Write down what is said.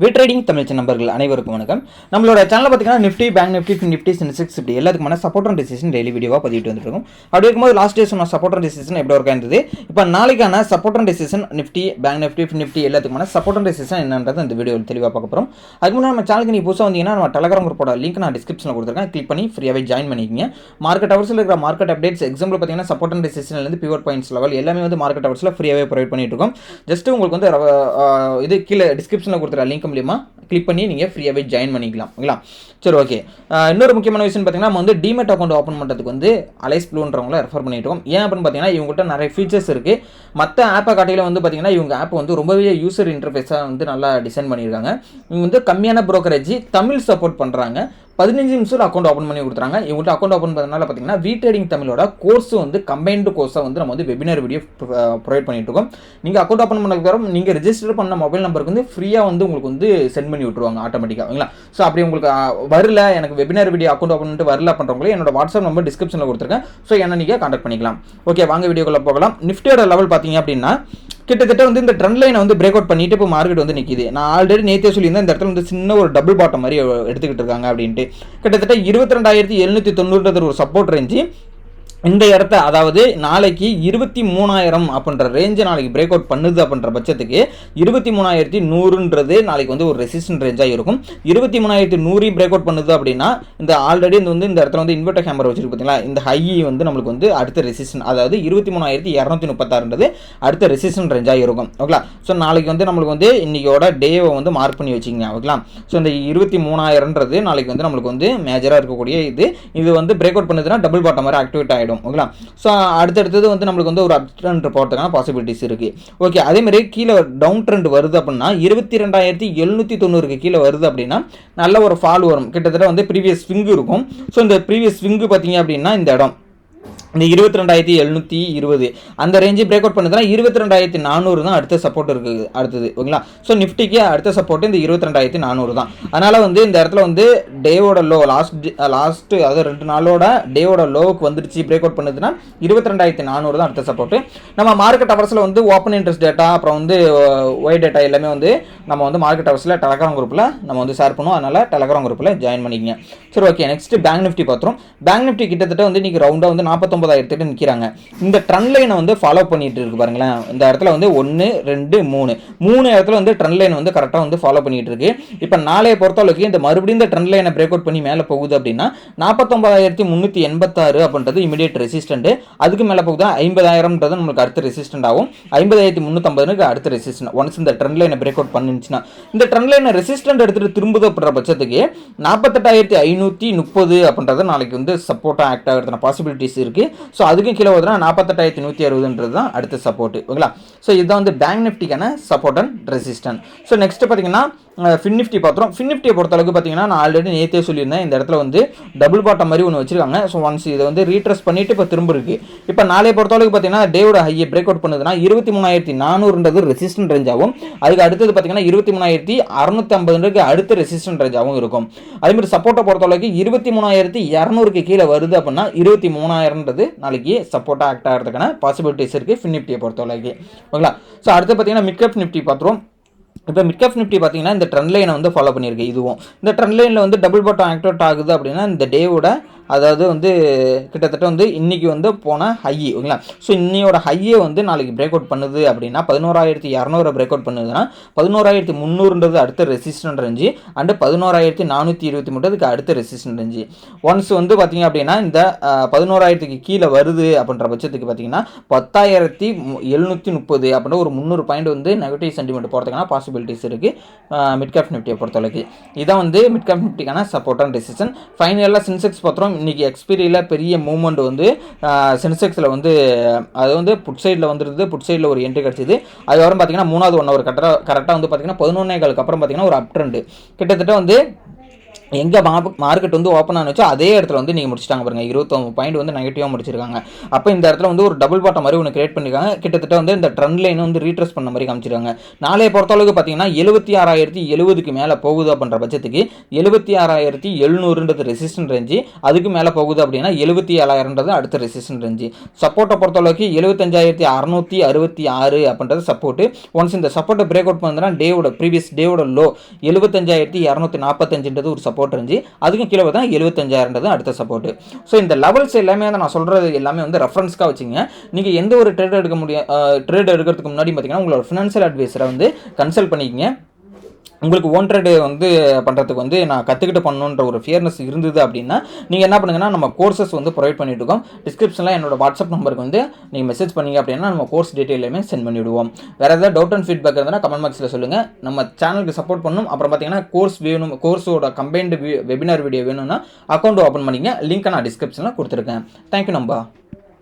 விட்ரேடிங் தமிழ் நம்பர்கள் அனைவருக்கும் வணக்கம். நம்மளோட சேனல் பார்த்தீங்கன்னா Nifty bank Nifty Nifty Sensex இப்படி எல்லாத்துக்குமான சப்போர்ட் அண்ட் டிசிஷன் டெய்லி வீடியோவாக பதிவிட்டு வந்துருக்கும் அப்படி இருக்கும்போது லாஸ்ட் டே சொன்ன சப்போர்ட் அண்ட் டிசிஷன் எப்படி ஒர்க் ஆயிருந்தது? இப்போ நாளைக்கான support and decision Nifty bank Nifty Nifty எல்லாத்துக்குமான support and decision என்னன்றது இந்த வீடியோ தெளிவாக பார்க்க போகிறோம் அதுக்கு முன்னாடி நம்ம சேனலுக்கு நீ புதுசாக வந்தீங்கன்னா நம்ம டெலகிராம் குரூப்போட லிங்க் நான் டிஸ்கிரிப்ஷனில் கொடுத்துருக்கேன். கிளிக் பண்ணி ஃப்ரீயாகவே ஜாயின் பண்ணிக்கிங்க. மார்க்கெட் ஹவர்ஸில் இருக்கிற மார்க்கெட் அப்டேட்ஸ் எக்ஸாம்பிள் பார்த்தீங்கன்னா சப்போர்ட் அண்ட் டிசிஷன்லேருந்து பியூர் பாயிண்ட்ஸ் லெவல் எல்லாமே வந்து மார்க்கெட் ஹவர்ஸில் ஃப்ரீயாகவே ப்ரொவைட் பண்ணிட்டு இருக்கோம். ஜஸ்ட் உங்களுக்கு வந்து இது கீழே டிஸ்கிரிப்ஷனில் கொடுத்துருக்க லிங்க் முடியுமா? கிளிக் பண்ணி நீங்கள் ஃப்ரீயாகவே ஜாயின் பண்ணிக்கலாம். ஓகேங்களா? சரி ஓகே இன்னொரு முக்கியமான விஷயம் பார்த்தீங்கன்னா நம்ம வந்து டிமெட் அக்கௌண்ட் ஓப்பன் பண்ணுறதுக்கு வந்து அலைஸ் ப்ளூன்றவங்கள ரெஃபர் பண்ணிட்டு இருக்கோம். ஏன் அப்படின்னு பார்த்தீங்கன்னா இவங்ககிட்ட நிறைய ஃபீச்சர்ஸ் இருக்குது மற்ற ஆப்பை காட்டியில் வந்து பார்த்தீங்கன்னா இவங்க ஆப் வந்து ரொம்பவே யூசர் இன்டர்ஃபேஸாக வந்து நல்லா டிசைன் பண்ணியிருக்காங்க. இவங்க வந்து கம்மியான ப்ரோக்கரேஜ் தமிழ் சப்போர்ட் பண்ணுறாங்க பதினஞ்சு நிமிஷம் அக்கௌண்ட் ஓப்பன் பண்ணி கொடுத்துறாங்க. இவங்கள்ட்ட அக்கௌண்ட் ஓப்பன் பண்ணதுனால பார்த்தீங்கன்னா வீ ட்ரேடிங் தமிழோட கோர்ஸ் வந்து கம்பைன்டு கோர்ஸை வந்து நம்ம வந்து வெபினார் வீடியோ ப்ரொவைட் பண்ணிட்டு இருக்கோம். நீங்கள் அக்கௌண்ட் ஓப்பன் பண்ணதுக்கப்புறம் நீங்கள் ரெஜிஸ்டர் பண்ண மொபைல் நம்பருக்கு வந்து ஃப்ரீயாக வந்து உங்களுக்கு வந்து சென்ட் பண்ணி விட்ருவாங்க ஆட்டோமேட்டிக்காக ஓகேங்களா? ஸோ அப்படி உங்களுக்கு வரல எனக்கு வெபினார் வீடியோ அக்கௌண்ட் ஓப்பன் பண்ணிட்டு வரல பண்ணுறவங்களே என்னோட வாட்ஸ்அப் நம்பர் டிஸ்கிரிப்ஷனில் கொடுத்துருக்கேன். ஸோ என்ன நீங்கள் கான்டாக்ட் பண்ணிக்கலாம். ஓகே வாங்க வீடியோக்குள்ளே போகலாம். நிஃப்டியோட லெவல் பார்த்தீங்க அப்படின்னா கிட்டத்தட்ட வந்து இந்த ட்ரெண்ட் லைனை வந்து பிரேக் அவுட் பண்ணிட்டு இப்போ மார்க்கெட் வந்து நிற்கிது நான் ஆல்ரெடி நேற்றே சொல்லியிருந்தேன் இந்த இடத்துல வந்து சின்ன ஒரு டபுள் பாட்டம் மாதிரி எடுத்துக்கிட்டு இருக்காங்க அப்படின்ட்டு. கிட்டத்தட்ட இருபத்தி ரெண்டாயிரத்தி எழுநூற்றி தொண்ணூறுன்றது ஒரு சப்போர்ட் ரேஞ்சு இந்த இடத்த அதாவது நாளைக்கு இருபத்தி மூணாயிரம் அப்படின்ற ரேஞ்சை நாளைக்கு பிரேக் அவுட் பண்ணுது அப்படின்ற பட்சத்துக்கு இருபத்தி மூணாயிரத்தி நூறுன்றது நாளைக்கு வந்து ஒரு ரெசிஸ்டன்ட் ரேஞ்சாக இருக்கும். இருபத்தி மூணாயிரத்தி நூறு பிரேக் அவுட் பண்ணுது அப்படின்னா இந்த ஆல்ரெடி இந்த வந்து இந்த இடத்துல வந்து இன்வெர்டர் ஹேமர் வச்சிருக்கு பார்த்தீங்களா? இந்த ஹை e வந்து நம்மளுக்கு வந்து அடுத்த ரெசிஸ்டன் அதாவது இருபத்தி மூணாயிரத்தி இரநூத்தி முப்பத்தாறுன்றது அடுத்த ரெசிஸ்டன்ட் ரேஞ்சாக இருக்கும். ஓகேங்களா? ஸோ நாளைக்கு வந்து நம்மளுக்கு வந்து இன்றைக்கோட டேவை வந்து மார்க் பண்ணி வச்சுக்கோங்க. ஓகேங்களா? ஸோ இந்த இருபத்தி மூணாயிரன்றது நாளைக்கு வந்து நம்மளுக்கு வந்து மேஜராக இருக்கக்கூடிய இது. இது வந்து பிரேக் அவுட் பண்ணுதுன்னா டபுள் பாட்டம் மாதிரி ஆக்டிவேட் ஆகிடும் ஓகேங்களா? ஸோ அடுத்தடுத்தது வந்து நம்மளுக்கு வந்து ஒரு அப் ட்ரெண்ட் போகிறதுக்கான பாசிபிலிட்டிஸ் இருக்குது ஓகே அதேமாதிரி கீழே டவுன் ட்ரெண்ட் வருது அப்படின்னா இருபத்தி ரெண்டாயிரத்தி எழுநூற்றி தொண்ணூறுக்கு கீழே வருது அப்படின்னா நல்ல ஒரு ஃபால் வரும் கிட்டத்தட்ட வந்து ப்ரீவியஸ் ஸ்விங்கு இருக்கும். ஸோ இந்த ப்ரீவியஸ் ஸ்விங்கு பார்த்தீங்க அப்படின்னா இந்த இடம். இந்த இருபத்தி ரெண்டாயிரத்தி எழுநூற்றி இருபது. அந்த ரேஞ்சு பிரேக் அவுட் பண்ணுதுன்னா இருபத்தி ரெண்டாயிரத்தி நானூறு தான் அடுத்த சப்போர்ட் இருக்குது அடுத்தது. ஓகேங்களா? ஸோ நிஃப்டிக்கு அடுத்த சப்போர்ட் இந்த இருபத்தி ரெண்டாயிரத்தி நானூறு தான். அதனால் வந்து இந்த இடத்துல வந்து டேவோட லோ லாஸ்ட் லாஸ்ட்டு அதாவது ரெண்டு நாளோட டேவோட லோவுக்கு வந்துடுச்சு பிரேக் அவுட் பண்ணுதுன்னா இருபத்தி ரெண்டாயிரத்தி நானூறு தான் அடுத்த சப்போர்ட் நம்ம மார்க்கெட் அவர்ஸில் வந்து ஓப்பன் இன்ட்ரெஸ்ட் டேட்டா அப்புறம் வந்து ஒய் டேட்டா எல்லாமே வந்து நம்ம வந்து மார்க்கெட் அவர்ஸில் டெலகிராம் குரூப்பில் நம்ம வந்து ஷேர் பண்ணுவோம். அதனால் டெலகிராம் குரூப்பில் ஜாயின் பண்ணிக்கங்க. சரி ஓகே நெக்ஸ்ட் பேங்க் நிஃப்டி பார்த்துரும் பேங்க் நிஃப்டி கிட்டத்தட்ட வந்து இன்னைக்கு ரவுண்டாக வந்து நாற்பத்தொம்பதாயிரத்துக்கு நிற்கிறாங்க இந்த ட்ரெண்ட் லைனை வந்து ஃபாலோ பண்ணிட்டு இருக்கு பாருங்களேன். இந்த இடத்துல வந்து ஒன்று ரெண்டு மூணு. மூணு இடத்துல வந்து ட்ரெண்ட் லைன் வந்து கரெக்டாக வந்து ஃபாலோ பண்ணிட்டு இருக்கு. இப்போ நாளைய பொறுத்தளவுக்கு இந்த மறுபடியும் இந்த ட்ரெண்ட் லைனை பிரேக் அவுட் பண்ணி மேலே போகுது அப்படின்னா நாற்பத்தொம்பதாயிரத்தி முந்நூற்றி எண்பத்தாறு அப்படின்றது இமீடியட் ரெசிஸ்டன்ட் அதுக்கு மேலே போகுது ஐம்பதாயிரம்ன்றது நம்மளுக்கு அடுத்த ரெசிஸ்டன்ட் ஆகும். ஐம்பதாயிரத்தி முந்நூற்றம்பதுக்கு அடுத்த ரெசிஸ்டன்ட் ஒன்ஸ் இந்த ட்ரெண்ட் லைனை பிரேக் அவுட் பண்ணுச்சுன்னா இந்த ட்ரெண்ட் லைனை ரெசிஸ்டன்ட் எடுத்துகிட்டு திரும்புது அப்படின்ற பட்சத்துக்கு நாற்பத்தெட்டாயிரத்தி ஐநூற்றி முப்பது அப்படின்றது நாளைக்கு வந்து சப்போர்ட்டாக ஆக்ட் ஆகிறதுன பாசிபிலிட்டிஸ் இருக்குது ஸோ அதுக்கும் கீழே வருதுன்னா நாற்பத்தெட்டாயிரத்தி நூற்றி அறுபதுன்றது தான் அடுத்த சப்போர்ட் ஓகேங்களா? ஸோ இதுதான் வந்து bank நிஃப்டிக்கான support and resistant so next பார்த்தீங்கன்னா ஃபின் நிஃப்டி பார்த்துரும் ஃபின் நிஃப்டியை பொறுத்தளவுக்கு பார்த்தீங்கன்னா நான் ஆல்ரெடி நேற்றே சொல்லியிருந்தேன். இந்த இடத்துல வந்து டபுள் பாட்டம் மாதிரி ஒன்று வச்சிருக்காங்க. ஸோ ஒன்ஸ் இதை வந்து ரீட்ரஸ் பண்ணிட்டு இப்போ திரும்ப இருக்கு. இப்போ நாளைய பொறுத்தளவுக்கு பார்த்தீங்கன்னா டேவோட ஹையை பிரேக் அவுட் பண்ணுதுன்னா இருபத்தி மூணாயிரத்தி நானூறுன்றது ரெசிஸ்டன்ட் ரேஞ்சாகவும் அதுக்கு அடுத்தது பார்த்தீங்கன்னா இருபத்தி மூணாயிரத்தி அறுநூத்தி ஐம்பதுக்கு அடுத்த ரெசிஸ்டன்ட் ரேஞ்சாகவும் இருக்கும். அதேமாதிரி சப்போர்ட்டை பொறுத்தளவுக்கு இருபத்தி மூணாயிரத்தி இரநூறுக்கு கீழே வருது அப்படின்னா இருபத்தி மூணாயிரம்ன்றது வந்து நாளைக்கு சப்போர்ட்டாக ஆக்ட் ஆகிறதுக்கான பாசிபிலிட்டிஸ் இருக்குது ஃபின் நிஃப்டியை பொறுத்தளவுக்கு ஓகேங்களா ஸோ அடுத்து பார்த்தீங்கன்னா மிட்கப் நிஃப்டி பார்த்துருவோம். இப்போ மிட்கப் நிஃப்டி பார்த்தீங்கன்னா இந்த ட்ரெண்ட் லைனை வந்து ஃபாலோ பண்ணியிருக்கு இதுவும். இந்த ட்ரெண்ட் லைனில் வந்து டபுள் பாட்டம் ஆக்டிவேட் ஆகுது அப்படின்னா இந்த டேவோட அதாவது வந்து கிட்டத்தட்ட வந்து இன்றைக்கி வந்து போன ஹை ஓகேங்களா? ஸோ இன்னையோட ஹையை வந்து நாளைக்கு பிரேக் அவுட் பண்ணுது அப்படின்னா பதினோராயிரத்தி இரநூறு பிரேக் அவுட் பண்ணுதுன்னா பதினோராயிரத்தி முந்நூறுன்றது அடுத்த ரெசிஸ்டன்ட் ரேஞ்சு அண்டு பதினோராயிரத்தி நானூற்றி இருபத்தி மூணுக்கு அடுத்த ரெசிஸ்டன்ட் ரேஞ்சு ஒன்ஸ் வந்து பார்த்தீங்க அப்படின்னா இந்த பதினோராயிரத்துக்கு கீழே வருது அப்படின்ற பட்சத்துக்கு பார்த்தீங்கன்னா பத்தாயிரத்தி எழுநூற்றி முப்பது அப்படின்ற ஒரு முந்நூறு பாயிண்ட் வந்து நெகட்டிவ் சென்டிமெண்ட் போகிறதுக்கான பாசிபிலிட்டிஸ் இருக்குது மிட்கேப் நிஃப்டியை பொறுத்தளவுக்கு. இதான் வந்து மிட்கேப் நிஃப்டிக்கான சப்போர்ட் அண்ட் ஃபைனலாக சென்செக்ஸ் பார்த்துறோம். இன்றைக்கி எக்ஸ்பீரியில் பெரிய மூவ்மெண்ட் வந்து சென்செக்ஸில் வந்து அது வந்து புட் சைடில் வந்துருந்தது. புட் சைடில் ஒரு என்ட்ரி கிடச்சிது. அதுக்கப்புறம் பார்த்தீங்கன்னா மூணாவது ஒன் ஒரு கரெக்டாக கரெக்டாக வந்து பார்த்தீங்கன்னா பதினொன்னே காலுக்கு அப்புறம் பார்த்தீங்கன்னா ஒரு அப் ட்ரெண்டு கிட்டத்தட்ட வந்து எங்கே மார்க்கெட் வந்து ஓப்பன் ஆனச்சோ அதே இடத்துல வந்து நீங்கள் முடிச்சிட்டாங்க பாருங்க. இருபத்தொம்பது பாயிண்ட் வந்து நெகட்டிவாக முடிச்சிருக்காங்க. அப்போ இந்த இடத்துல வந்து ஒரு டபுள் பாட்டம் மாதிரி ஒன்று கிரியேட் பண்ணிருக்காங்க. கிட்டத்தட்ட வந்து இந்த ட்ரெண்ட் லைன் வந்து ரீட்ரெஸ் பண்ண மாதிரி காமிச்சிருக்காங்க. நாளைய பொறுத்தளவுக்கு பார்த்தீங்கன்னா எழுபத்தி ஆறாயிரத்தி எழுபதுக்கு மேலே போகுது அப்படின்ற பட்சத்துக்கு எழுபத்தி ஆறாயிரத்தி எழுநூறுன்றது ரெசிஸ்டன்ட் ரேஞ்சு அதுக்கு மேலே போகுது அப்படின்னா எழுபத்தி ஏழாயிரன்றது அடுத்த ரெசிஸ்டன்ட் ரேஞ்சு சப்போர்ட்டை பொறுத்தளவுக்கு எழுபத்தஞ்சாயிரத்தி அறநூற்றி அறுபத்தி ஆறு அப்படின்றது சப்போர்ட்டு ஒன்ஸ் இந்த சப்போர்ட்டை பிரேக் அவுட் பண்ணுறதுனா டேவோட ப்ரீவியஸ் டேவோட லோ எழுபத்தஞ்சாயிரத்தி இரநூத்தி நாற்பத்தஞ்சுன்றது ஒரு சப்போர்ட் இருந்துச்சு. அதுக்கும் கீழே பார்த்தா எழுபத்தஞ்சாயிரன்றது அடுத்த சப்போர்ட் ஸோ இந்த லெவல்ஸ் எல்லாமே வந்து நான் சொல்கிறது எல்லாமே வந்து ரெஃபரன்ஸ்க்காக வச்சுங்க நீங்கள் எந்த ஒரு ட்ரேட் எடுக்க முடியும் ட்ரேட் எடுக்கிறதுக்கு முன்னாடி பார்த்தீங்கன்னா உங்களோட ஃபினான்ஷியல் அட்வைஸரை வந்து கன்சல்ட் பண்ணிக்கங்க. உங்களுக்கு ஓன்ட்ரடு வந்து பண்ணுறதுக்கு வந்து நான் கற்றுக்கிட்டு பண்ணணுன்ற ஒரு ஃபியர்னஸ் இருந்தது அப்படின்னா நீங்கள் என்ன பண்ணுங்கன்னா நம்ம கோர்சஸ் வந்து ப்ரொவைட் பண்ணிட்டு இருக்கோம் டிஸ்கிரிப்ஷனில் என்னோட வாட்ஸ்அப் நம்பருக்கு வந்து நீங்கள் மெசேஜ் பண்ணீங்க அப்படின்னா நம்ம கோர்ஸ் டீட்டெயிலுமே சென்ட் பண்ணிவிடுவோம் வேறு ஏதாவது டவுட் அண்ட் ஃபீட்பேக் இருந்தால் கமெண்ட் பாக்ஸில் சொல்லுங்கள் நம்ம சேனலுக்கு சப்போர்ட் பண்ணணும். அப்புறம் பார்த்தீங்கன்னா கோர்ஸ் வேணும் கோர்ஸோட கம்பைன்டு வெபினார் வீடியோ வேணும்னா அக்கௌண்ட் ஓப்பன் பண்ணிங்க. லிங்க்கை நான் டிஸ்கிரிப்ஷனில் கொடுத்துருக்கேன். தேங்க்யூ நம்பா.